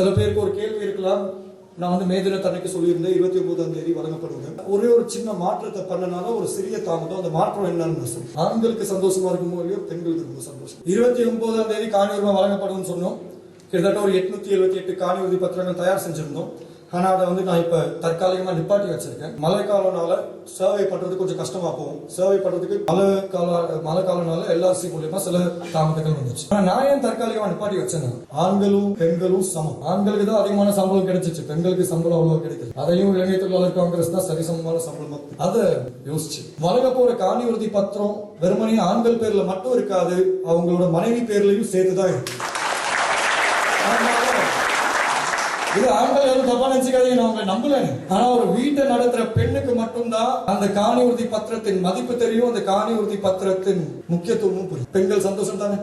சில பேருக்கு ஒரு கேள்வி இருக்கலாம். நான் வந்து மேதின தன்னைக்கு சொல்லியிருந்தேன் இருபத்தி ஒன்பதாம் தேதி வழங்கப்படுவது ஒரே ஒரு சின்ன மாற்றத்தை பண்ணனால ஒரு சிறிய தாமதம் அந்த மாற்றம் என்னன்னு சொல்லி ஆண்களுக்கு சந்தோஷமா இருக்குமோ இல்லையோ பெண்களுக்கு ரொம்ப சந்தோஷம். இருபத்தி ஒன்பதாம் தேதி காணி உரிமை வழங்கப்படும் சொன்னோம். கிட்டத்தட்ட ஒரு எட்நூத்தி எழுபத்தி எட்டு காணி உறுதி பத்திரங்கள் தயார் செஞ்சிருந்தோம். ஆனால் அதை வந்து நான் இப்போ தற்காலிகமாக நிப்பாட்டி வச்சிருக்கேன். மழை காலம்னால சர்வே பண்றது கொஞ்சம் கஷ்டமாக போகும். சர்வை பண்ணுறதுக்கு மழை கால மழை காலம்னால எல்ஆர்சி மூலியமாக சில தாமதங்கள் வந்துச்சு ஆனால் நான் ஏன் தற்காலிகமாக நிப்பாட்டி வச்சேன் ஆண்களும் பெண்களும் சமம். ஆண்களுக்கு தான் அதிகமான சம்பளம் கிடைச்சிச்சு. பெண்களுக்கு சம்பளம் அவ்வளோ கிடைக்குது அதையும் இலங்கை தொழிலாளர் காங்கிரஸ் தான் சரிசமமான சம்பளம் அதை யோசிச்சு. வழங்க போற காணி உறுதி பத்திரம் வெறுமனே ஆண்கள் பேர்ல மட்டும் இருக்காது அவங்களோட மனைவி பேர்லயும் சேர்த்துதான் இருக்கு. இது ஆண்கள் எதுவும் தப்பா நினைச்சுக்காதீங்க நான் உங்களை நம்பல ஆனா ஒரு வீட்டை நடத்துற பெண்ணுக்கு மட்டும்தான் அந்த காணி உறுதி பத்திரத்தின் மதிப்பு தெரியும் அந்த காணி உறுதி பத்திரத்தின் முக்கியத்துவமும் புரியும். பெண்கள் சந்தோஷம் தானே